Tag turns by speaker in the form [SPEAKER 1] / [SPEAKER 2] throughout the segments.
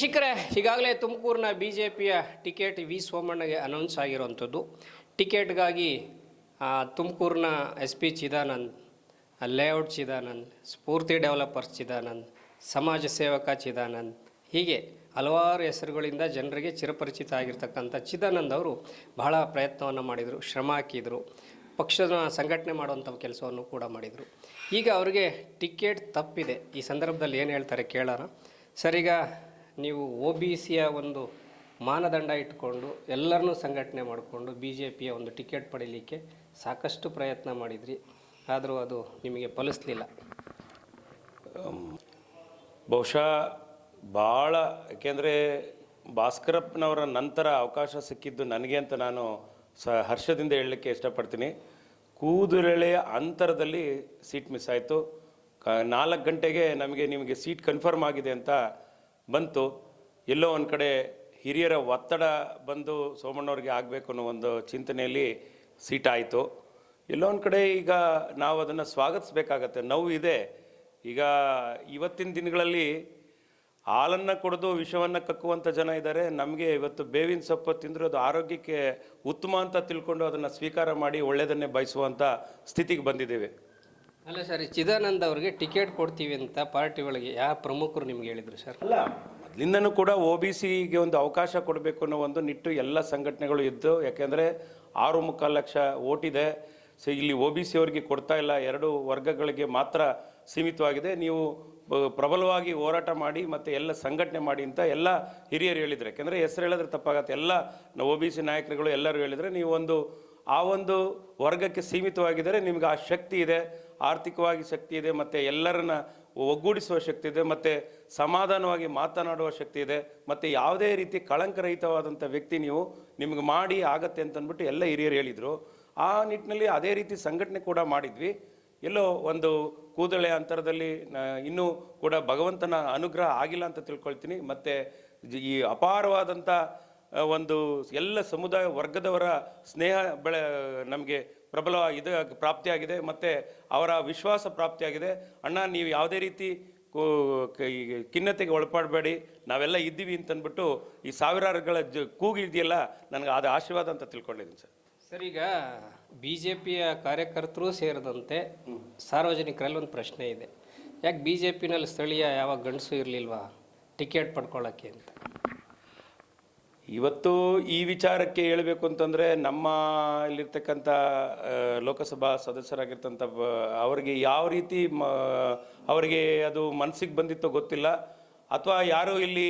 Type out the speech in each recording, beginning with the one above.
[SPEAKER 1] ವೀಕ್ಷಕರೇ, ಈಗಾಗಲೇ ತುಮಕೂರಿನ ಬಿ ಜೆ ಪಿಯ ಟಿಕೆಟ್ ವಿ ಸೋಮಣ್ಣಗೆ ಅನೌನ್ಸ್ ಆಗಿರುವಂಥದ್ದು. ಟಿಕೆಟ್ಗಾಗಿ ತುಮಕೂರಿನ S P Chidanand layout Chidanand, Spoorthi developers Chidanand, ಸಮಾಜ ಸೇವಕ ಚಿದಾನಂದ್, ಹೀಗೆ ಹಲವಾರು ಹೆಸರುಗಳಿಂದ ಜನರಿಗೆ ಚಿರಪರಿಚಿತ ಆಗಿರ್ತಕ್ಕಂಥ ಚಿದಾನಂದ್ ಅವರು ಬಹಳ ಪ್ರಯತ್ನವನ್ನು ಮಾಡಿದರು, ಶ್ರಮ ಹಾಕಿದರು, ಪಕ್ಷದ ಸಂಘಟನೆ ಮಾಡುವಂಥ ಕೆಲಸವನ್ನು ಕೂಡ ಮಾಡಿದರು. ಈಗ ಅವರಿಗೆ ಟಿಕೆಟ್ ತಪ್ಪಿದೆ. ಈ ಸಂದರ್ಭದಲ್ಲಿ ಏನು ಹೇಳ್ತಾರೆ ಕೇಳೋಣ. ಸರಿಗ ನೀವು ಒ ಬಿ ಸಿಯ ಒಂದು ಮಾನದಂಡ ಇಟ್ಕೊಂಡು ಎಲ್ಲರನ್ನೂ ಸಂಘಟನೆ ಮಾಡಿಕೊಂಡು ಬಿ ಜೆ ಪಿಯ ಒಂದು ಟಿಕೆಟ್ ಪಡೀಲಿಕ್ಕೆ ಸಾಕಷ್ಟು ಪ್ರಯತ್ನ ಮಾಡಿದ್ರಿ. ಆದರೂ ಅದು ನಿಮಗೆ ಫಲಿಸ್ಲಿಲ್ಲ.
[SPEAKER 2] ಬಹುಶಃ ಭಾಳ, ಯಾಕೆಂದರೆ ಭಾಸ್ಕರಪ್ಪನವರ ನಂತರ ಅವಕಾಶ ಸಿಕ್ಕಿದ್ದು ನನಗೆ ಅಂತ ನಾನು ಸ ಹರ್ಷದಿಂದ ಹೇಳಲಿಕ್ಕೆ ಇಷ್ಟಪಡ್ತೀನಿ. ಕೂದಲೆಳೆಯ ಅಂತರದಲ್ಲಿ ಸೀಟ್ ಮಿಸ್ ಆಯಿತು. ನಾಲ್ಕು ಗಂಟೆಗೆ ನಮಗೆ ನಿಮಗೆ ಸೀಟ್ ಕನ್ಫರ್ಮ್ ಆಗಿದೆ ಅಂತ ಬಂತು, ಎಲ್ಲೋ ಒಂದು ಕಡೆ ಹಿರಿಯರ ಒತ್ತಡ ಬಂದು ಸೋಮಣ್ಣವ್ರಿಗೆ ಆಗಬೇಕು ಅನ್ನೋ ಒಂದು ಚಿಂತನೆಯಲ್ಲಿ ಸೀಟಾಯಿತು ಎಲ್ಲೋ ಒಂದು ಕಡೆ ಈಗ ನಾವು ಅದನ್ನು ಸ್ವಾಗತಿಸ್ಬೇಕಾಗತ್ತೆ. ನೋವು ಇದೆ. ಈಗ ಇವತ್ತಿನ ದಿನಗಳಲ್ಲಿ ಹಾಲನ್ನು ಕುಡಿದು ವಿಷವನ್ನು ಕಕ್ಕುವಂಥ ಜನ ಇದ್ದಾರೆ ನಮಗೆ ಇವತ್ತು ಬೇವಿನ ಸೊಪ್ಪು ತಿಂದರೆ ಅದು ಆರೋಗ್ಯಕ್ಕೆ ಉತ್ತಮ ಅಂತ ತಿಳ್ಕೊಂಡು ಅದನ್ನು ಸ್ವೀಕಾರ ಮಾಡಿ ಒಳ್ಳೆಯದನ್ನೇ ಬಯಸುವಂಥ ಸ್ಥಿತಿಗೆ ಬಂದಿದ್ದೇವೆ.
[SPEAKER 1] ಅಲ್ಲ ಸರ್ ಚಿದಾನಂದ್ ಅವರಿಗೆ ಟಿಕೆಟ್ ಕೊಡ್ತೀವಿ ಅಂತ ಪಾರ್ಟಿ ಒಳಗೆ ಯಾವ ಪ್ರಮುಖರು ನಿಮ್ಗೆ ಹೇಳಿದರು ಸರ್?
[SPEAKER 2] ಅಲ್ಲ, ಮೊದಲಿಂದನೂ ಕೂಡ ಒ ಬಿ ಸಿಗೆ ಒಂದು ಅವಕಾಶ ಕೊಡಬೇಕು ಅನ್ನೋ ಒಂದು ನಿಟ್ಟು ಎಲ್ಲ ಸಂಘಟನೆಗಳು ಇದ್ದು, ಯಾಕೆಂದರೆ ಆರು ಮುಕ್ಕಾಲು ಲಕ್ಷ ಓಟಿದೆ. ಸೊ, ಇಲ್ಲಿ ಒ ಬಿ ಸಿ ಅವರಿಗೆ ಕೊಡ್ತಾ ಇಲ್ಲ, ಎರಡು ವರ್ಗಗಳಿಗೆ ಮಾತ್ರ ಸೀಮಿತವಾಗಿದೆ. ನೀವು ಪ್ರಬಲವಾಗಿ ಹೋರಾಟ ಮಾಡಿ ಮತ್ತು ಎಲ್ಲ ಸಂಘಟನೆ ಮಾಡಿ ಅಂತ ಎಲ್ಲ ಹಿರಿಯರು ಹೇಳಿದ್ರು. ಯಾಕೆಂದರೆ ಹೆಸರು ಹೇಳಿದ್ರೆ ತಪ್ಪಾಗತ್ತೆ. ಎಲ್ಲ ಒ ಬಿ ಸಿ ನಾಯಕರುಗಳು ಎಲ್ಲರೂ ಹೇಳಿದರೆ, ನೀವು ಒಂದು, ಆ ಒಂದು ವರ್ಗಕ್ಕೆ ಸೀಮಿತವಾಗಿದ್ದರೆ ನಿಮ್ಗೆ ಆ ಶಕ್ತಿ ಇದೆ. ಆರ್ಥಿಕವಾಗಿ ಶಕ್ತಿ ಇದೆ, ಮತ್ತು ಎಲ್ಲರನ್ನ ಒಗ್ಗೂಡಿಸುವ ಶಕ್ತಿ ಇದೆ, ಮತ್ತು ಸಮಾಧಾನವಾಗಿ ಮಾತನಾಡುವ ಶಕ್ತಿ ಇದೆ, ಮತ್ತು ಯಾವುದೇ ರೀತಿ ಕಳಂಕರಹಿತವಾದಂಥ ವ್ಯಕ್ತಿ ನೀವು ನಿಮ್ಗೆ ಮಾಡಿ ಆಗತ್ತೆ ಅಂತ ಅಂದ್ಬಿಟ್ಟು ಎಲ್ಲ ಹಿರಿಯರು ಹೇಳಿದರು. ಆ ನಿಟ್ಟಿನಲ್ಲಿ ಅದೇ ರೀತಿ ಸಂಘಟನೆ ಕೂಡ ಮಾಡಿದ್ವಿ. ಎಲ್ಲೋ ಒಂದು ಕೂದಳೆ ಅಂತರದಲ್ಲಿ ಇನ್ನೂ ಕೂಡ ಭಗವಂತನ ಅನುಗ್ರಹ ಆಗಿಲ್ಲ ಅಂತ ತಿಳ್ಕೊಳ್ತೀನಿ. ಮತ್ತು ಈ ಅಪಾರವಾದಂಥ ಒಂದು ಎಲ್ಲ ಸಮುದಾಯ ವರ್ಗದವರ ಸ್ನೇಹ ಬೆಳೆ, ನಮಗೆ ಪ್ರಬಲ ಇದು ಪ್ರಾಪ್ತಿಯಾಗಿದೆ ಮತ್ತು ಅವರ ವಿಶ್ವಾಸ ಪ್ರಾಪ್ತಿಯಾಗಿದೆ. ಅಣ್ಣ ನೀವು ಯಾವುದೇ ರೀತಿ ಖಿನ್ನತೆಗೆ ಒಳಪಡಬೇಡಿ. ನಾವೆಲ್ಲ ಇದ್ದೀವಿ ಅಂತಂದ್ಬಿಟ್ಟು ಈ ಸಾವಿರಾರುಗಳ ಜ ಕೂಗಿದೆಯಲ್ಲ ನನಗೆ ಅದು ಆಶೀರ್ವಾದ ಅಂತ ತಿಳ್ಕೊಂಡಿದ್ದೀನಿ ಸರ್.
[SPEAKER 1] ಸರ್ ಈಗ ಬಿ ಜೆ ಪಿಯ ಕಾರ್ಯಕರ್ತರು ಸೇರಿದಂತೆ ಸಾರ್ವಜನಿಕರಲ್ಲಿ ಒಂದು ಪ್ರಶ್ನೆ ಇದೆ. ಯಾಕೆ ಬಿ ಜೆ ಪಿನಲ್ಲಿ ಸ್ಥಳೀಯ ಯಾವ ಗಂಡಸು ಇರಲಿಲ್ವಾ? ಟಿಕೆಟ್ ಪಡ್ಕೊಳ್ಳೋಕ್ಕೆ ಅಂತ.
[SPEAKER 2] ಇವತ್ತು ಈ ವಿಚಾರಕ್ಕೆ ಹೇಳಬೇಕು ಅಂತಂದರೆ ನಮ್ಮ ಇಲ್ಲಿರ್ತಕ್ಕಂಥ ಲೋಕಸಭಾ ಸದಸ್ಯರಾಗಿರ್ತಂಥ ಅವರಿಗೆ ಯಾವ ರೀತಿ ಮ, ಅವರಿಗೆ ಅದು ಮನಸ್ಸಿಗೆ ಬಂದಿತ್ತೋ ಗೊತ್ತಿಲ್ಲ. ಅಥವಾ ಯಾರು ಇಲ್ಲಿ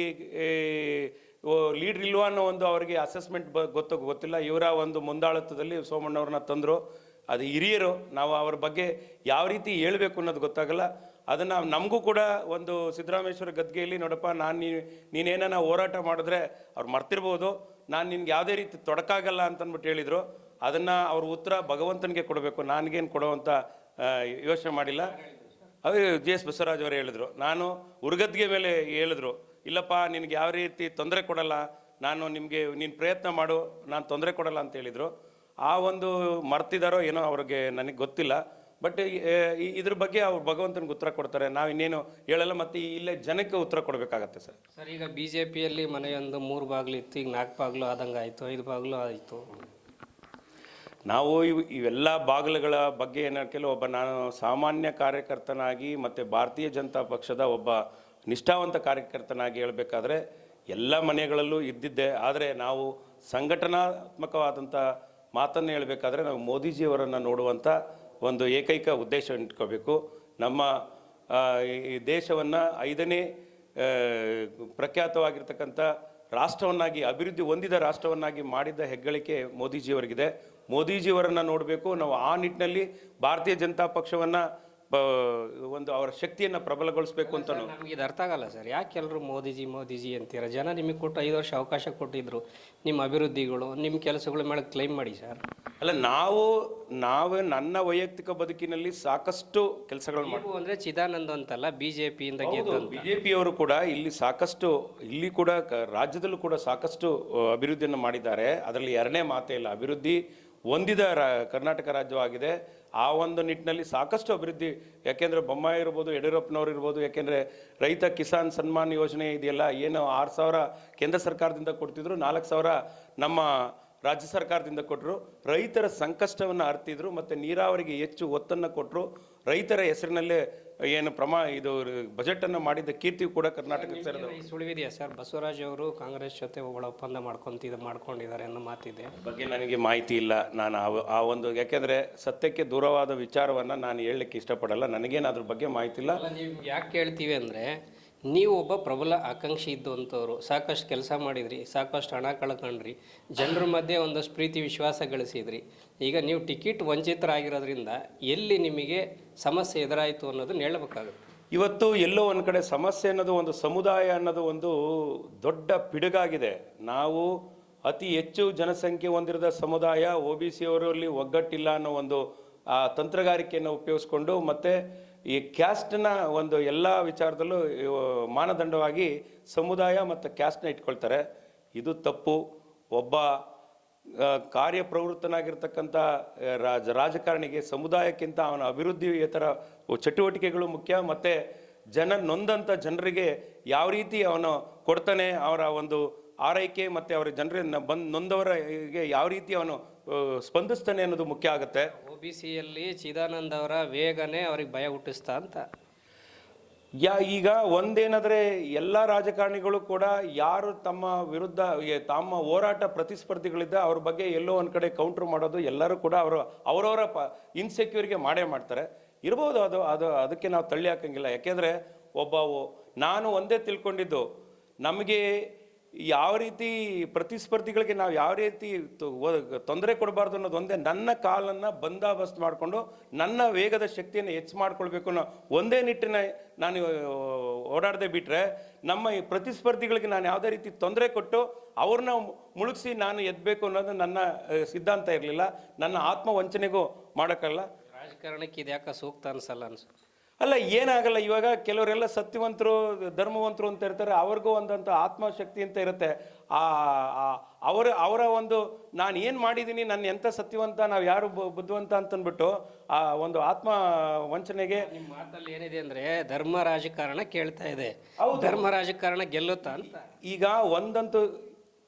[SPEAKER 2] ಲೀಡ್ರ್ ಇಲ್ವಾ ಅನ್ನೋ ಒಂದು ಅವರಿಗೆ ಅಸೆಸ್ಮೆಂಟ್ ಬ, ಗೊತ್ತೋ ಗೊತ್ತಿಲ್ಲ. ಇವರ ಒಂದು ಮುಂದಾಳತ್ವದಲ್ಲಿ ಸೋಮಣ್ಣವ್ರನ್ನ ತಂದರು. ಅದು ಹಿರಿಯರು, ನಾವು ಅವ್ರ ಬಗ್ಗೆ ಯಾವ ರೀತಿ ಹೇಳಬೇಕು ಅನ್ನೋದು ಗೊತ್ತಾಗಲ್ಲ. ಅದನ್ನು ನಮಗೂ ಕೂಡ ಒಂದು ಸಿದ್ದರಾಮೇಶ್ವರ ಗದ್ಗೆಯಲ್ಲಿ ನೋಡಪ್ಪ, ನಾನು ನೀ ನೀನೇನ ಹೋರಾಟ ಮಾಡಿದ್ರೆ ಅವ್ರು ಮರ್ತಿರ್ಬೋದು, ನಾನು ನಿನ್ಗೆ ಯಾವುದೇ ರೀತಿ ತೊಡಕಾಗಲ್ಲ ಅಂತಂದ್ಬಿಟ್ಟು ಹೇಳಿದರು, ಅದನ್ನು ಅವ್ರ ಉತ್ತರ ಭಗವಂತನಿಗೆ ಕೊಡಬೇಕು, ನನಗೇನು ಕೊಡುವಂಥ ಯೋಚನೆ ಮಾಡಿಲ್ಲ. ಅದು ಜಿ ಎಸ್ ಬಸವರಾಜ್ ಅವರು ಹೇಳಿದರು, ನಾನು ಉರ್ಗದ್ಗೆ ಮೇಲೆ ಹೇಳಿದ್ರು, ಇಲ್ಲಪ್ಪ, ನಿನಗೆ ಯಾವ ರೀತಿ ತೊಂದರೆ ಕೊಡಲ್ಲ, ನಾನು ನಿಮಗೆ, ನೀನು ಪ್ರಯತ್ನ ಮಾಡು, ನಾನು ತೊಂದರೆ ಕೊಡಲ್ಲ ಅಂತ ಹೇಳಿದರು, ಆ ಒಂದು ಮರ್ತಿದಾರೋ ಏನೋ ಅವ್ರಿಗೆ ನನಗೆ ಗೊತ್ತಿಲ್ಲ. ಬಟ್ ಇದ್ರ ಬಗ್ಗೆ ಅವ್ರು ಭಗವಂತನಿಗೆ ಉತ್ತರ ಕೊಡ್ತಾರೆ. ನಾವು ಇನ್ನೇನು ಹೇಳಲ್ಲ ಮತ್ತೆ ಇಲ್ಲೇ ಜನಕ್ಕೆ ಉತ್ತರ ಕೊಡಬೇಕಾಗತ್ತೆ ಸರ್.
[SPEAKER 1] ಸರ್ ಈಗ ಬಿ ಜೆ ಪಿಯಲ್ಲಿ ಮನೆಯೊಂದು ಮೂರು ಬಾಗಿಲು ಇತ್ತು ಈಗ ನಾಲ್ಕು ಬಾಗ್ಲು ಆದಂಗೆ ಆಯಿತು ಐದು ಬಾಗಿಲು ಆಯಿತು.
[SPEAKER 2] ನಾವು ಇವು ಇವೆಲ್ಲ ಬಾಗಿಲುಗಳ ಬಗ್ಗೆ ಏನಕ್ಕೆ ಒಬ್ಬ ನಾನು ಸಾಮಾನ್ಯ ಕಾರ್ಯಕರ್ತನಾಗಿ ಮತ್ತು ಭಾರತೀಯ ಜನತಾ ಪಕ್ಷದ ಒಬ್ಬ ನಿಷ್ಠಾವಂತ ಕಾರ್ಯಕರ್ತನಾಗಿ ಹೇಳಬೇಕಾದ್ರೆ ಎಲ್ಲ ಮನೆಗಳಲ್ಲೂ ಇದ್ದಿದ್ದೆ. ಆದರೆ ನಾವು ಸಂಘಟನಾತ್ಮಕವಾದಂಥ ಮಾತನ್ನು ಹೇಳಬೇಕಾದ್ರೆ ನಾವು ಮೋದಿಜಿಯವರನ್ನು ನೋಡುವಂಥ ಒಂದು ಏಕೈಕ ಉದ್ದೇಶ ಇಟ್ಕೋಬೇಕು. ನಮ್ಮ ಈ ದೇಶವನ್ನು ಐದನೇ ಪ್ರಖ್ಯಾತವಾಗಿರ್ತಕ್ಕಂಥ ರಾಷ್ಟ್ರವನ್ನಾಗಿ, ಅಭಿವೃದ್ಧಿ ಹೊಂದಿದ ರಾಷ್ಟ್ರವನ್ನಾಗಿ ಮಾಡಿದ ಹೆಗ್ಗಳಿಕೆ ಮೋದಿಜಿಯವರಿಗಿದೆ. ಮೋದಿಜಿಯವರನ್ನು ನೋಡಬೇಕು. ನಾವು ಆ ನಿಟ್ಟಿನಲ್ಲಿ ಭಾರತೀಯ ಜನತಾ ಪಕ್ಷವನ್ನು ಒಂದು ಅವರ ಶಕ್ತಿಯನ್ನು ಪ್ರಬಲಗೊಳಿಸಬೇಕು ಅಂತ
[SPEAKER 1] ನಮ್ಗೆ ಇದು ಅರ್ಥ ಆಗಲ್ಲ ಸರ್. ಯಾಕೆ ಎಲ್ಲರೂ ಮೋದಿಜಿ ಮೋದಿಜಿ ಅಂತೀರ? ಜನ ನಿಮಗೆ ಕೊಟ್ಟು ಐದು ವರ್ಷ ಅವಕಾಶ ಕೊಟ್ಟಿದ್ರು. ನಿಮ್ಮ ಅಭಿವೃದ್ಧಿಗಳು ನಿಮ್ಮ ಕೆಲಸಗಳ ಮೇಲೆ ಕ್ಲೈಮ್ ಮಾಡಿ ಸರ್.
[SPEAKER 2] ಅಲ್ಲ ನಾವು ನಾವು ನನ್ನ ವೈಯಕ್ತಿಕ ಬದುಕಿನಲ್ಲಿ ಸಾಕಷ್ಟು ಕೆಲಸಗಳು ಮಾಡಿ
[SPEAKER 1] ನೀವು ಅಂದರೆ ಚಿದಾನಂದ್ ಅಂತಲ್ಲ ಬಿ ಜೆ ಪಿಯಿಂದ ಬಿ
[SPEAKER 2] ಜೆ ಪಿಯವರು ಕೂಡ ಇಲ್ಲಿ ಸಾಕಷ್ಟು ಇಲ್ಲಿ ಕೂಡ ರಾಜ್ಯದಲ್ಲೂ ಕೂಡ ಸಾಕಷ್ಟು ಅಭಿವೃದ್ಧಿಯನ್ನು ಮಾಡಿದ್ದಾರೆ. ಅದರಲ್ಲಿ ಎರಡನೇ ಮಾತೇ ಇಲ್ಲ. ಅಭಿವೃದ್ಧಿ ಹೊಂದಿದ ರಾ, ಕರ್ನಾಟಕ ರಾಜ್ಯವಾಗಿದೆ. ಆ ಒಂದು ನಿಟ್ಟಿನಲ್ಲಿ ಸಾಕಷ್ಟು ಅಭಿವೃದ್ಧಿ, ಯಾಕೆಂದರೆ ಬೊಮ್ಮಾಯಿ ಇರ್ಬೋದು, ಯಡಿಯೂರಪ್ಪನವ್ರು ಇರ್ಬೋದು, ಯಾಕೆಂದರೆ ರೈತ ಕಿಸಾನ್ ಸನ್ಮಾನ್ ಯೋಜನೆ ಇದೆಯಲ್ಲ, ಏನು ಆರು ಸಾವಿರ ಕೇಂದ್ರ ಸರ್ಕಾರದಿಂದ ಕೊಡ್ತಿದ್ರು, ನಾಲ್ಕು ಸಾವಿರ ನಮ್ಮ ರಾಜ್ಯ ಸರ್ಕಾರದಿಂದ ಕೊಟ್ಟರು ರೈತರ ಸಂಕಷ್ಟವನ್ನು ಅರ್ತಿದ್ರು, ಮತ್ತು ನೀರಾವರಿಗೆ ಹೆಚ್ಚು ಒತ್ತನ್ನು ಕೊಟ್ಟರು ರೈತರ ಹೆಸರಿನಲ್ಲೇ ಏನು ಪ್ರಮಾ ಇದು ಬಜೆಟನ್ನು ಮಾಡಿದ ಕೀರ್ತಿ ಕೂಡ ಕರ್ನಾಟಕ ಸೇರಿದ
[SPEAKER 1] ಸುಳಿವಿದೆಯಾ ಸರ್? ಬಸವರಾಜ್ ಅವರು ಕಾಂಗ್ರೆಸ್ ಜೊತೆ ಒಳ ಒಪ್ಪಂದ ಮಾಡ್ಕೊಂತಿದ್ ಮಾಡ್ಕೊಂಡಿದ್ದಾರೆ ಅನ್ನೋ ಮಾತಿದೆ.
[SPEAKER 2] ಬಗ್ಗೆ ನನಗೆ ಮಾಹಿತಿ ಇಲ್ಲ. ನಾನು ಆ- ಒಂದು ಯಾಕೆಂದರೆ ಸತ್ಯಕ್ಕೆ ದೂರವಾದ ವಿಚಾರವನ್ನು ನಾನು ಹೇಳಲಿಕ್ಕೆ ಇಷ್ಟಪಡಲ್ಲ. ನನಗೇನು ಅದ್ರ ಬಗ್ಗೆ ಮಾಹಿತಿ ಇಲ್ಲ.
[SPEAKER 1] ಯಾಕೆ ಕೇಳ್ತೀವಿ ಅಂದರೆ ನೀವು ಒಬ್ಬ ಪ್ರಬಲ ಆಕಾಂಕ್ಷಿ ಇದ್ದಂಥವ್ರು, ಸಾಕಷ್ಟು ಕೆಲಸ ಮಾಡಿದ್ರಿ, ಸಾಕಷ್ಟು ಹಣ ಕಳ್ಕೊಂಡ್ರಿ, ಜನರ ಮಧ್ಯೆ ಒಂದಷ್ಟು ಪ್ರೀತಿ ವಿಶ್ವಾಸ ಗಳಿಸಿದ್ರಿ, ಈಗ ನೀವು ಟಿಕೆಟ್ ವಂಚಿತರಾಗಿರೋದ್ರಿಂದ ಎಲ್ಲಿ ನಿಮಗೆ ಸಮಸ್ಯೆ ಎದುರಾಯಿತು ಅನ್ನೋದನ್ನ ಹೇಳಬೇಕಾಗುತ್ತೆ.
[SPEAKER 2] ಇವತ್ತು ಎಲ್ಲೋ ಒಂದು ಕಡೆ ಸಮಸ್ಯೆ ಅನ್ನೋದು ಒಂದು ಸಮುದಾಯ ಅನ್ನೋದು ಒಂದು ದೊಡ್ಡ ಪಿಡುಗಾಗಿದೆ. ನಾವು ಅತಿ ಹೆಚ್ಚು ಜನಸಂಖ್ಯೆ ಹೊಂದಿರದ ಸಮುದಾಯ, ಒ ಬಿ ಸಿ ಅವರಲ್ಲಿ ಒಗ್ಗಟ್ಟಿಲ್ಲ ಅನ್ನೋ ಒಂದು, ಆ, ತಂತ್ರಗಾರಿಕೆಯನ್ನು ಉಪಯೋಗಿಸ್ಕೊಂಡು ಮತ್ತು ಈ ಕ್ಯಾಸ್ಟ್ನ ಒಂದು ಎಲ್ಲ ವಿಚಾರದಲ್ಲೂ ಮಾನದಂಡವಾಗಿ ಸಮುದಾಯ ಮತ್ತು ಕ್ಯಾಸ್ಟ್ನ ಇಟ್ಕೊಳ್ತಾರೆ. ಇದು ತಪ್ಪು. ಒಬ್ಬ ಕಾರ್ಯಪ್ರವೃತ್ತನಾಗಿರ್ತಕ್ಕಂಥ ರಾಜ, ರಾಜಕಾರಣಿಗೆ ಸಮುದಾಯಕ್ಕಿಂತ ಅವನ ಅಭಿವೃದ್ಧಿಯೇತರ ಚಟುವಟಿಕೆಗಳು ಮುಖ್ಯ ಮತ್ತು ಜನ ನೊಂದಂಥ ಜನರಿಗೆ ಯಾವ ರೀತಿ ಅವನು ಕೊಡ್ತಾನೆ ಅವರ ಒಂದು ಆರೈಕೆ ಮತ್ತು ಅವರ ಜನರನ್ನು ಬಂದು ನೊಂದವರಿಗೆ ಯಾವ ರೀತಿ ಅವನು ಸ್ಪಂದಿಸ್ತಾನೆ ಅನ್ನೋದು ಮುಖ್ಯ ಆಗುತ್ತೆ.
[SPEAKER 1] ಒ ಬಿ ಸಿಯಲ್ಲಿ ಚಿದಾನಂದ್ ಅವರ ವೇಗನೆ ಅವ್ರಿಗೆ ಭಯ ಹುಟ್ಟಿಸ್ತಾ ಅಂತ.
[SPEAKER 2] ಯಾ ಈಗ ಒಂದೇನಾದ್ರೆ ಎಲ್ಲ ರಾಜಕಾರಣಿಗಳು ಕೂಡ ಯಾರು ತಮ್ಮ ವಿರುದ್ಧ ತಮ್ಮ ಹೋರಾಟ ಪ್ರತಿಸ್ಪರ್ಧಿಗಳಿದ್ದ ಅವ್ರ ಬಗ್ಗೆ ಎಲ್ಲೋ ಒಂದ್ ಕಡೆ ಕೌಂಟರ್ ಮಾಡೋದು ಎಲ್ಲರೂ ಕೂಡ ಅವರು ಅವರವರ ಪ ಇನ್ಸೆಕ್ಯೂರ್ಗೆ ಮಾಡೇ ಮಾಡ್ತಾರೆ. ಇರ್ಬೋದು ಅದು ಅದು ಅದಕ್ಕೆ ನಾವು ತಳ್ಳಿ ಹಾಕಂಗಿಲ್ಲ. ಯಾಕೆಂದ್ರೆ ಒಬ್ಬ ನಾನು ಒಂದೇ ತಿಳ್ಕೊಂಡಿದ್ದು ನಮಗೆ ಯಾವ ರೀತಿ ಪ್ರತಿಸ್ಪರ್ಧಿಗಳಿಗೆ ನಾವು ಯಾವ ರೀತಿ ತೊಂದರೆ ಕೊಡಬಾರ್ದು ಅನ್ನೋದು ಒಂದೇ ನನ್ನ ಕಾಲನ್ನು ಬಂದಾಬಸ್ತ್ ಮಾಡಿಕೊಂಡು ನನ್ನ ವೇಗದ ಶಕ್ತಿಯನ್ನು ಹೆಚ್ಚು ಮಾಡ್ಕೊಳ್ಬೇಕು ಅನ್ನೋ ಒಂದೇ ನಿಟ್ಟಿನ ನಾನು ಓಡಾಡದೆ ಬಿಟ್ಟರೆ ನಮ್ಮ ಈ ಪ್ರತಿಸ್ಪರ್ಧಿಗಳಿಗೆ ನಾನು ಯಾವುದೇ ರೀತಿ ತೊಂದರೆ ಕೊಟ್ಟು ಅವ್ರನ್ನ ಮುಳುಗಿಸಿ ನಾನು ಎದ್ದಬೇಕು ಅನ್ನೋದು ನನ್ನ ಸಿದ್ಧಾಂತ ಇರಲಿಲ್ಲ. ನನ್ನ ಆತ್ಮ ವಂಚನೆಗೂ ಮಾಡೋಕ್ಕಲ್ಲ
[SPEAKER 1] ರಾಜಕಾರಣಕ್ಕೆ ಇದು ಯಾಕೆ ಸೂಕ್ತ ಅನಿಸಲ್ಲ ಅನ್ಸ
[SPEAKER 2] ಅಲ್ಲ ಏನಾಗಲ್ಲ ಇವಾಗ ಕೆಲವರೆಲ್ಲ ಸತ್ಯವಂತರು ಧರ್ಮವಂತರು ಅಂತ ಇರ್ತಾರೆ ಅವ್ರಿಗೂ ಒಂದಂಥ ಆತ್ಮಶಕ್ತಿ ಅಂತ ಇರುತ್ತೆ. ಆ ಅವರ ಅವರ ಒಂದು ನಾನು ಏನು ಮಾಡಿದ್ದೀನಿ ನನ್ನ ಎಂಥ ಸತ್ಯವಂತ ನಾವು ಯಾರು ಬುದ್ಧಿವಂತ ಅಂತಂದ್ಬಿಟ್ಟು ಆ ಒಂದು ಆತ್ಮ ವಂಚನೆಗೆ
[SPEAKER 1] ನಿಮ್ಮ ಮಾತಲ್ಲಿ ಏನಿದೆ ಅಂದರೆ ಧರ್ಮ ರಾಜಕಾರಣ ಕೇಳ್ತಾ ಇದೆ. ಧರ್ಮ ರಾಜಕಾರಣ ಗೆಲ್ಲುತ್ತಾ ಅಂತ.
[SPEAKER 2] ಈಗ ಒಂದಂತೂ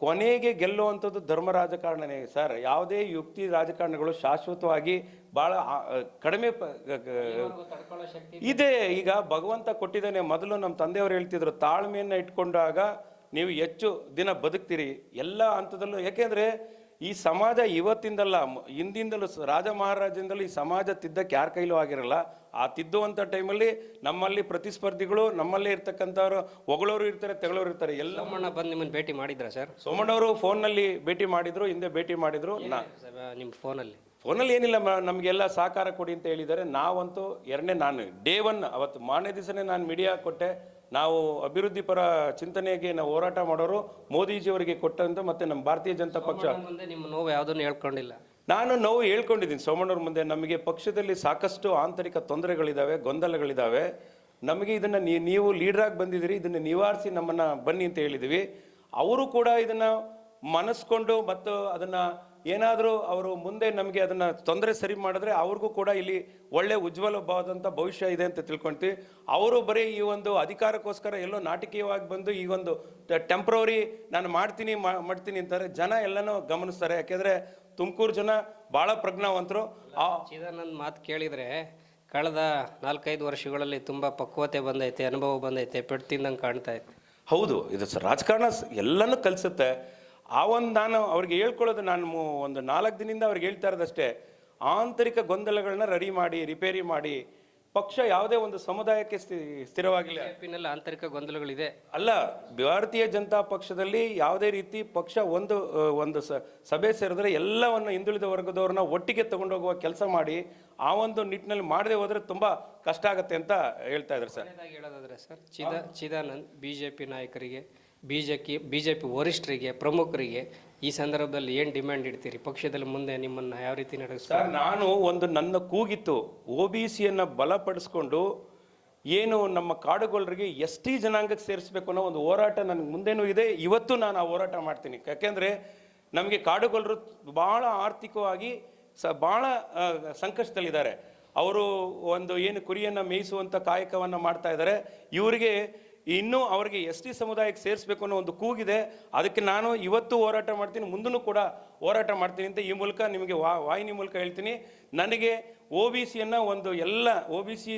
[SPEAKER 2] ಕೊನೆಗೆ ಗೆಲ್ಲುವಂಥದ್ದು ಧರ್ಮ ರಾಜಕಾರಣನೇ. ಸರ್, ಯಾವುದೇ ಯುಕ್ತಿ ರಾಜಕಾರಣಗಳು ಶಾಶ್ವತವಾಗಿ ಭಾಳ ಕಡಿಮೆ ಇದೆ. ಈಗ ಭಗವಂತ ಕೊಟ್ಟಿದ್ದಾನೆ. ಮೊದಲು ನಮ್ಮ ತಂದೆಯವರು ಹೇಳ್ತಿದ್ರು, ತಾಳ್ಮೆಯನ್ನು ಇಟ್ಕೊಂಡಾಗ ನೀವು ಹೆಚ್ಚು ದಿನ ಬದುಕ್ತೀರಿ. ಎಲ್ಲ ಹಂತದಲ್ಲೂ, ಯಾಕೆಂದ್ರೆ ಈ ಸಮಾಜ ಇವತ್ತಿಂದಲ್ಲ ಹಿಂದಿಂದಲೂ ರಾಜ ಮಹಾರಾಜಿಂದಲೂ ಈ ಸಮಾಜ ತಿದ್ದಕ್ಕೆ ಯಾರ ಕೈಲೂ ಆಗಿರಲ್ಲ. ಆ ತಿದ್ದುವಂಥ ಟೈಮಲ್ಲಿ ನಮ್ಮಲ್ಲಿ ಪ್ರತಿಸ್ಪರ್ಧಿಗಳು ನಮ್ಮಲ್ಲೇ ಇರ್ತಕ್ಕಂಥವ್ರು ಹೊಗಳೋರು ಇರ್ತಾರೆ ತೆಗಳೋರು ಇರ್ತಾರೆ ಎಲ್ಲ
[SPEAKER 1] ಸೋಮಣ್ಣ ಬಂದು ನಿಮ್ಮನ್ನು ಭೇಟಿ ಮಾಡಿದ್ರ ಸರ್?
[SPEAKER 2] ಸೋಮಣ್ಣವರು ಫೋನ್ನಲ್ಲಿ ಭೇಟಿ ಮಾಡಿದ್ರು ಹಿಂದೆ ಭೇಟಿ ಮಾಡಿದ್ರು.
[SPEAKER 1] ನಿಮ್ಮ ಫೋನಲ್ಲಿ?
[SPEAKER 2] ಫೋನಲ್ಲಿ ಏನಿಲ್ಲ ಮ- ನಮಗೆಲ್ಲ ಸಹಕಾರ ಕೊಡಿ ಅಂತ ಹೇಳಿದ್ದಾರೆ. ನಾವಂತೂ ಎರಡನೇ ನಾನು ಡೇ ಒನ್ ಅವತ್ತು ಮಾರನೇ ದಿವಸನೇ ನಾನು ಮೀಡಿಯಾ ಕೊಟ್ಟೆ. ನಾವು ಅಭಿವೃದ್ಧಿ ಪರ ಚಿಂತನೆಗೆ ನಾವು ಹೋರಾಟ ಮಾಡೋರು ಮೋದಿಜಿಯವರಿಗೆ ಕೊಟ್ಟಂತ ಮತ್ತೆ ನಮ್ಮ ಭಾರತೀಯ ಜನತಾ ಪಕ್ಷ.
[SPEAKER 1] ಮುಂದೆ ನಿಮ್ಮ ನೋವು ಯಾವುದನ್ನು ಹೇಳ್ಕೊಂಡಿಲ್ಲ?
[SPEAKER 2] ನಾನು ನೋವು ಹೇಳ್ಕೊಂಡಿದ್ದೀನಿ ಸೋಮಣ್ಣವ್ರ ಮುಂದೆ. ನಮಗೆ ಪಕ್ಷದಲ್ಲಿ ಸಾಕಷ್ಟು ಆಂತರಿಕ ತೊಂದರೆಗಳಿದ್ದಾವೆ ಗೊಂದಲಗಳಿದ್ದಾವೆ ನಮಗೆ ಇದನ್ನು ನೀವು ಲೀಡ್ರಾಗಿ ಬಂದಿದ್ದೀರಿ ಇದನ್ನು ನಿವಾರಿಸಿ ನಮ್ಮನ್ನು ಬನ್ನಿ ಅಂತ ಹೇಳಿದ್ದೀವಿ. ಅವರು ಕೂಡ ಇದನ್ನು ಮನಸ್ಕೊಂಡು ಮತ್ತು ಅದನ್ನು ಏನಾದರೂ ಅವರು ಮುಂದೆ ನಮಗೆ ಅದನ್ನು ತೊಂದರೆ ಸರಿ ಮಾಡಿದ್ರೆ ಅವ್ರಿಗೂ ಕೂಡ ಇಲ್ಲಿ ಒಳ್ಳೆ ಉಜ್ವಲವಾದಂಥ ಭವಿಷ್ಯ ಇದೆ ಅಂತ ತಿಳ್ಕೊಳ್ತೀವಿ ಅವರು ಬರೀ ಈ ಒಂದು ಅಧಿಕಾರಕ್ಕೋಸ್ಕರ ಎಲ್ಲೋ ನಾಟಕೀಯವಾಗಿ ಬಂದು ಈ ಒಂದು ಟೆಂಪ್ರವರಿ ನಾನು ಮಾಡ್ತೀನಿ ಮಾಡ್ತೀನಿ ಅಂತಾರೆ. ಜನ ಎಲ್ಲನೂ ಗಮನಿಸ್ತಾರೆ. ಯಾಕೆಂದರೆ ತುಮಕೂರು ಜನ ಭಾಳ ಪ್ರಜ್ಞಾವಂತರು. ಆ
[SPEAKER 1] ಚಿದಾನಂದ್ ಮಾತು ಕೇಳಿದರೆ ಕಳೆದ ನಾಲ್ಕೈದು ವರ್ಷಗಳಲ್ಲಿ ತುಂಬ ಪಕ್ವತೆ ಬಂದೈತೆ ಅನುಭವ ಬಂದೈತೆ ಪೆಟ್ಟು ತಿಂದಂಗೆ ಕಾಣ್ತಾ ಐತೆ
[SPEAKER 2] ಹೌದು ಇದು ರಾಜಕಾರಣ ಎಲ್ಲನೂ ಕಲಿಸುತ್ತೆ. ಆ ಒಂದು ನಾನು ಅವ್ರಿಗೆ ಹೇಳ್ಕೊಳ್ಳೋದು ನಾನು ಒಂದು ನಾಲ್ಕು ದಿನದಿಂದ ಅವ್ರಿಗೆ ಹೇಳ್ತಾ ಇರೋದಷ್ಟೇ. ಆಂತರಿಕ ಗೊಂದಲಗಳನ್ನ ರೆಡಿ ಮಾಡಿ ರಿಪೇರಿ ಮಾಡಿ ಪಕ್ಷ ಯಾವುದೇ ಒಂದು ಸಮುದಾಯಕ್ಕೆ ಸ್ಥಿ ಸ್ಥಿರವಾಗಿಲ್ಲ.
[SPEAKER 1] ಆಂತರಿಕ ಗೊಂದಲಗಳಿದೆ.
[SPEAKER 2] ಅಲ್ಲ ಭಾರತೀಯ ಜನತಾ ಪಕ್ಷದಲ್ಲಿ ಯಾವುದೇ ರೀತಿ ಪಕ್ಷ ಒಂದು ಒಂದು ಸಭೆ ಸೇರಿದ್ರೆ ಎಲ್ಲವನ್ನು ಹಿಂದುಳಿದ ವರ್ಗದವ್ರನ್ನ ಒಟ್ಟಿಗೆ ತಗೊಂಡೋಗುವ ಕೆಲಸ ಮಾಡಿ ಆ ಒಂದು ನಿಟ್ಟಿನಲ್ಲಿ ಮಾಡದೆ ಹೋದ್ರೆ ತುಂಬಾ ಕಷ್ಟ ಆಗುತ್ತೆ ಅಂತ ಹೇಳ್ತಾ ಇದ್ದಾರೆ ಸರ್.
[SPEAKER 1] ಹೇಳೋದಾದ್ರೆ sir Chida Chidanand B J P ನಾಯಕರಿಗೆ B J P B J P ವರಿಷ್ಠರಿಗೆ, ಪ್ರಮುಖರಿಗೆ ಈ ಸಂದರ್ಭದಲ್ಲಿ ಏನು ಡಿಮ್ಯಾಂಡ್ ಇಡ್ತೀರಿ? ಪಕ್ಷದಲ್ಲಿ ಮುಂದೆ ನಿಮ್ಮನ್ನು ಯಾವ ರೀತಿ ನಡೆಸ್ತಾರೆ
[SPEAKER 2] ಸರ್, ನಾನು ಒಂದು ನನ್ನ ಕೂಗಿತ್ತು. ಒ ಬಿ ಸಿಯನ್ನು ಬಲಪಡಿಸ್ಕೊಂಡು ಏನು ನಮ್ಮ ಕಾಡುಗೊಳರಿಗೆ ಎಸ್ ಟಿ ಜನಾಂಗಕ್ಕೆ ಸೇರಿಸ್ಬೇಕು ಅನ್ನೋ ಒಂದು ಹೋರಾಟ ನನಗೆ ಮುಂದೇನೂ ಇದೆ. ಇವತ್ತು ನಾನು ಆ ಹೋರಾಟ ಮಾಡ್ತೀನಿ. ಯಾಕೆಂದರೆ ನಮಗೆ ಕಾಡುಗೊಲ್ಲರು ಭಾಳ ಆರ್ಥಿಕವಾಗಿ ಸ ಭಾಳ ಸಂಕಷ್ಟದಲ್ಲಿದ್ದಾರೆ. ಅವರು ಒಂದು ಏನು ಕುರಿಯನ್ನು ಮೇಯಿಸುವಂಥ ಕಾಯಕವನ್ನು ಮಾಡ್ತಾ ಇದ್ದಾರೆ. ಇವರಿಗೆ ಇನ್ನೂ ಅವರಿಗೆ ಎಸ್ ಟಿ ಸಮುದಾಯಕ್ಕೆ ಸೇರಿಸಬೇಕು ಅನ್ನೋ ಒಂದು ಕೂಗಿದೆ. ಅದಕ್ಕೆ ನಾನು ಇವತ್ತು ಹೋರಾಟ ಮಾಡ್ತೀನಿ ಮುಂದೂ ಕೂಡ ಹೋರಾಟ ಮಾಡ್ತೀನಿ ಅಂತ ಈ ಮೂಲಕ ನಿಮಗೆ ವಾ, ವಾಹಿನಿ ಮೂಲಕ ಹೇಳ್ತೀನಿ. ನನಗೆ ಒ ಬಿ ಸಿಯನ್ನು ಒಂದು ಎಲ್ಲ, ಒ ಬಿ ಸಿ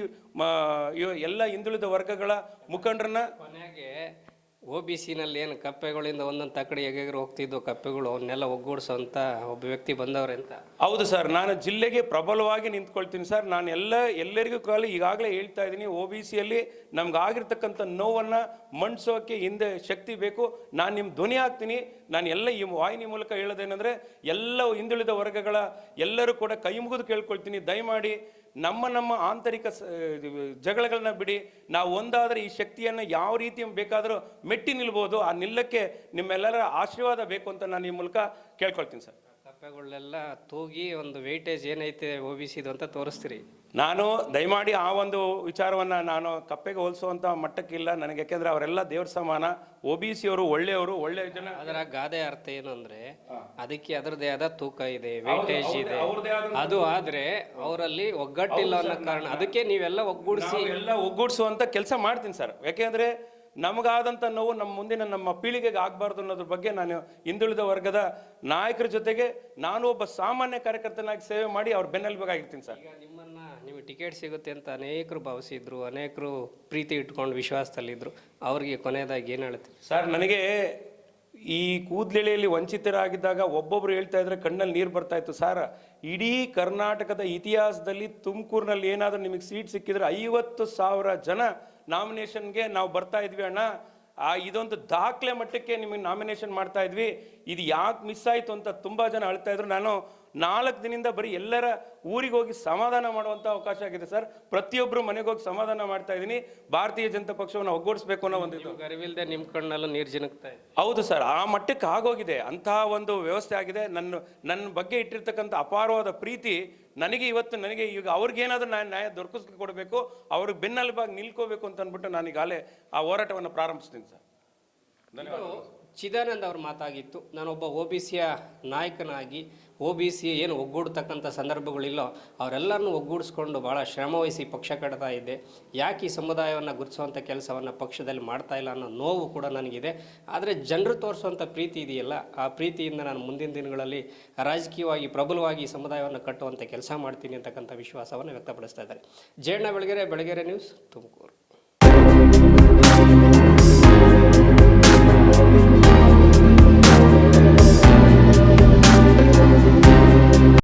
[SPEAKER 2] ಎಲ್ಲ ಹಿಂದುಳಿದ ವರ್ಗಗಳ ಮುಖಂಡರನ್ನ
[SPEAKER 1] ಕೊನೆಗೆ ಒ ಬಿ ಸಿನಲ್ಲಿ ಏನು ಕಪ್ಪೆಗಳಿಂದ ಒಂದೊಂದು ತಕಡಿ ಎಗೆಗರು ಹೋಗ್ತಿದ್ವು, ಕಪ್ಪೆಗಳು ಅವನ್ನೆಲ್ಲ ಒಗ್ಗೂಡಿಸೋಂಥ ಒಬ್ಬ ವ್ಯಕ್ತಿ ಬಂದವ್ರೆ ಅಂತ.
[SPEAKER 2] ಹೌದು ಸರ್, ನಾನು ಜಿಲ್ಲೆಗೆ ಪ್ರಬಲವಾಗಿ ನಿಂತ್ಕೊಳ್ತೀನಿ ಸರ್. ನಾನು ಎಲ್ಲ, ಎಲ್ಲರಿಗೂ ಕಾಲ ಈಗಾಗಲೇ ಹೇಳ್ತಾ ಇದ್ದೀನಿ ಓ ಬಿ ಸಿಯಲ್ಲಿ ನಮ್ಗೆ ಆಗಿರ್ತಕ್ಕಂಥ ನೋವನ್ನು ಮಣಿಸೋಕೆ ಹಿಂದೆ ಶಕ್ತಿ ಬೇಕು. ನಾನು ನಿಮ್ಮ ಧ್ವನಿ ಆಗ್ತೀನಿ ನಾನು ಎಲ್ಲ ಈ ವಾಹಿನಿ ಮೂಲಕ ಹೇಳೋದೇನೆಂದರೆ, ಎಲ್ಲ ಹಿಂದುಳಿದ ವರ್ಗಗಳ ಎಲ್ಲರೂ ಕೂಡ ಕೈ ಮುಗಿದು ಕೇಳ್ಕೊಳ್ತೀನಿ. ದಯಮಾಡಿ ನಮ್ಮ ನಮ್ಮ ಆಂತರಿಕ ಜಗಳಗಳನ್ನ ಬಿಡಿ, ನಾವು ಒಂದಾದರೆ ಈ ಶಕ್ತಿಯನ್ನು ಯಾವ ರೀತಿ ಬೇಕಾದರೂ ಮೆಟ್ಟಿ ನಿಲ್ಬೋದು, ಆ ನಿಲ್ಲಕ್ಕೆ ನಿಮ್ಮೆಲ್ಲರ ಆಶೀರ್ವಾದ ಬೇಕು ಅಂತ ನಾನು ಈ ಮೂಲಕ ಕೇಳ್ಕೊಳ್ತೀನಿ ಸರ್.
[SPEAKER 1] ಕಪ್ಪೆಗಳನ್ನೆಲ್ಲ ತೂಗಿ ಒಂದು ವೆಯ್ಟೇಜ್ ಏನೈತೆ ಒ ಬಿ ಸಿದು ಅಂತ ತೋರಿಸ್ತೀರಿ.
[SPEAKER 2] ನಾನು ದಯಮಾಡಿ ಆ ಒಂದು ವಿಚಾರವನ್ನು ನಾನು ಕಪ್ಪೆಗೆ ಹೋಲಿಸುವಂಥ ಮಟ್ಟಕ್ಕಿಲ್ಲ. ನನಗೆ ಯಾಕೆಂದರೆ ಅವರೆಲ್ಲ ದೇವ್ರ ಸಮಾನ. ಒ ಬಿ ಸಿ ಅವರು ಒಳ್ಳೆಯವರು ಒಳ್ಳೆಯ ಜನ.
[SPEAKER 1] ಅದರ ಗಾದೆ ಅರ್ಥ ಏನು ಅಂದ್ರೆ ಅದಕ್ಕೆ ಅದರದೇ ಆದ ತೂಕ ಇದೆ ವೇಟೇಜ್ ಇದೆ. ಅದು ಆದ್ರೆ ಅವರಲ್ಲಿ ಒಗ್ಗಟ್ಟಿಲ್ಲ ಅನ್ನೋ ಕಾರಣ. ಅದಕ್ಕೆ ನೀವೆಲ್ಲ ಒಗ್ಗೂಡಿಸಿ.
[SPEAKER 2] ಎಲ್ಲ ಒಗ್ಗೂಡಿಸುವಂಥ ಕೆಲಸ ಮಾಡ್ತೀನಿ ಸರ್. ಯಾಕೆಂದರೆ ನಮಗಾದಂಥ ನೋವು ನಮ್ಮ ಮುಂದಿನ ನಮ್ಮ ಪೀಳಿಗೆಗೆ ಆಗಬಾರ್ದು ಅನ್ನೋದ್ರ ಬಗ್ಗೆ ನಾನು ಹಿಂದುಳಿದ ವರ್ಗದ ನಾಯಕರ ಜೊತೆಗೆ ನಾನು ಒಬ್ಬ ಸಾಮಾನ್ಯ ಕಾರ್ಯಕರ್ತನಾಗಿ ಸೇವೆ ಮಾಡಿ ಅವ್ರ ಬೆನ್ನೆಲ್ಬೇಕಾಗಿರ್ತೀನಿ ಸರ್.
[SPEAKER 1] ಈಗ ನಿಮ್ಮನ್ನ ನಿಮಗೆ ಟಿಕೆಟ್ ಸಿಗುತ್ತೆ ಅಂತ ಅನೇಕರು ಭಾವಿಸಿದ್ರು ಅನೇಕರು ಪ್ರೀತಿ ಇಟ್ಕೊಂಡು ವಿಶ್ವಾಸದಲ್ಲಿದ್ದರು ಅವ್ರಿಗೆ ಕೊನೆಯದಾಗಿ ಏನು ಹೇಳ್ತೀನಿ
[SPEAKER 2] ಸರ್ ನನಗೆ ಈ ಕೂದಲೆಳೆಯಲ್ಲಿ ವಂಚಿತರಾಗಿದ್ದಾಗ ಒಬ್ಬೊಬ್ರು ಹೇಳ್ತಾ ಇದ್ರೆ ಕಣ್ಣಲ್ಲಿ ನೀರು ಬರ್ತಾ ಇತ್ತು. ಸಾರ, ಇಡೀ ಕರ್ನಾಟಕದ ಇತಿಹಾಸದಲ್ಲಿ ತುಮಕೂರಿನಲ್ಲಿ ಏನಾದರೂ ನಿಮಗೆ ಸೀಟ್ ಸಿಕ್ಕಿದ್ರೆ ಐವತ್ತು ಸಾವಿರ ಜನ ನಾಮಿನೇಷನ್ಗೆ ನಾವು ಬರ್ತಾ ಇದ್ವಿ ಅಣ್ಣ. ಆ, ಇದೊಂದು ದಾಖಲೆ ಮಟ್ಟಕ್ಕೆ ನಿಮಗೆ ನಾಮಿನೇಷನ್ ಮಾಡ್ತಾ ಇದ್ವಿ. ಇದು ಯಾಕೆ ಮಿಸ್ ಆಯಿತು ಅಂತ ತುಂಬ ಜನ ಅಳ್ತಾ ಇದ್ರು. ನಾನು ನಾಲ್ಕು ದಿನದಿಂದ ಬರೀ ಎಲ್ಲರ ಊರಿಗೆ ಹೋಗಿ ಸಮಾಧಾನ ಮಾಡುವಂಥ ಅವಕಾಶ ಆಗಿದೆ ಸರ್. ಪ್ರತಿಯೊಬ್ಬರು ಮನೆಗೆ ಹೋಗಿ ಸಮಾಧಾನ ಮಾಡ್ತಾ ಇದ್ದೀನಿ. ಭಾರತೀಯ ಜನತಾ ಪಕ್ಷವನ್ನು ಒಗ್ಗೂಡಿಸ್ಬೇಕು ಅನ್ನೋ ಒಂದು
[SPEAKER 1] ಅರಿವಿಲ್ಲದೆ ನಿಮ್ಮ ಕಣ್ಣಲ್ಲೂ ನೀರು ಜಿನುಕ್ತಾ ಇದೆ.
[SPEAKER 2] ಹೌದು ಸರ್ ಆ ಮಟ್ಟಕ್ಕೆ ಆಗೋಗಿದೆ. ಅಂತಹ ಒಂದು ವ್ಯವಸ್ಥೆ ಆಗಿದೆ. ನನ್ನ ನನ್ನ ಬಗ್ಗೆ ಇಟ್ಟಿರ್ತಕ್ಕಂಥ ಅಪಾರವಾದ ಪ್ರೀತಿ ನನಗೆ ಇವತ್ತು ನನಗೆ ಈಗ ಅವ್ರಿಗೇನಾದರೂ ನಾನು ನ್ಯಾಯ ದೊರಕಿಸ್ಕೊ ಕೊಡಬೇಕು ಅವ್ರಿಗೆ ಬೆನ್ನೆಲುಬಾಗಿ ನಿಲ್ಕೋಬೇಕು ಅಂತ ಅಂದ್ಬಿಟ್ಟು ನಾನು ಈಗಾಗಲೇ ಆ ಹೋರಾಟವನ್ನು ಪ್ರಾರಂಭಿಸ್ತೀನಿ ಸರ್.
[SPEAKER 1] ಇದು ಚಿದಾನಂದ್ ಅವ್ರ ಮಾತಾಗಿತ್ತು. ನಾನೊಬ್ಬ ಒ ಬಿ ಸಿಯ ನಾಯಕನಾಗಿ, ಒ ಬಿ ಸಿ ಏನು ಒಗ್ಗೂಡ್ತಕ್ಕಂಥ ಸಂದರ್ಭಗಳಿಲ್ಲೋ. ಅವರೆಲ್ಲರನ್ನು ಒಗ್ಗೂಡಿಸ್ಕೊಂಡು ಭಾಳ ಶ್ರಮವಹಿಸಿ ಪಕ್ಷ ಕಟ್ತಾ ಇದ್ದೆ. ಯಾಕೆ ಈ ಸಮುದಾಯವನ್ನು ಗುರುತಿಸುವಂಥ ಕೆಲಸವನ್ನು ಪಕ್ಷದಲ್ಲಿ ಮಾಡ್ತಾ ಇಲ್ಲ ಅನ್ನೋ ನೋವು ಕೂಡ ನನಗಿದೆ. ಆದರೆ ಜನರು ತೋರಿಸುವಂಥ ಪ್ರೀತಿ ಇದೆಯಲ್ಲ, ಆ ಪ್ರೀತಿಯಿಂದ ನಾನು ಮುಂದಿನ ದಿನಗಳಲ್ಲಿ ರಾಜಕೀಯವಾಗಿ ಪ್ರಬಲವಾಗಿ ಸಮುದಾಯವನ್ನು ಕಟ್ಟುವಂಥ ಕೆಲಸ ಮಾಡ್ತೀನಿ ಅಂತಕ್ಕಂಥ ವಿಶ್ವಾಸವನ್ನು ವ್ಯಕ್ತಪಡಿಸ್ತಾ ಇದ್ದಾರೆ. ಜಯಣ್ಣ, ಬೆಳಗೆರೆ ಬೆಳಗೆರೆ ನ್ಯೂಸ್ ತುಮಕೂರು.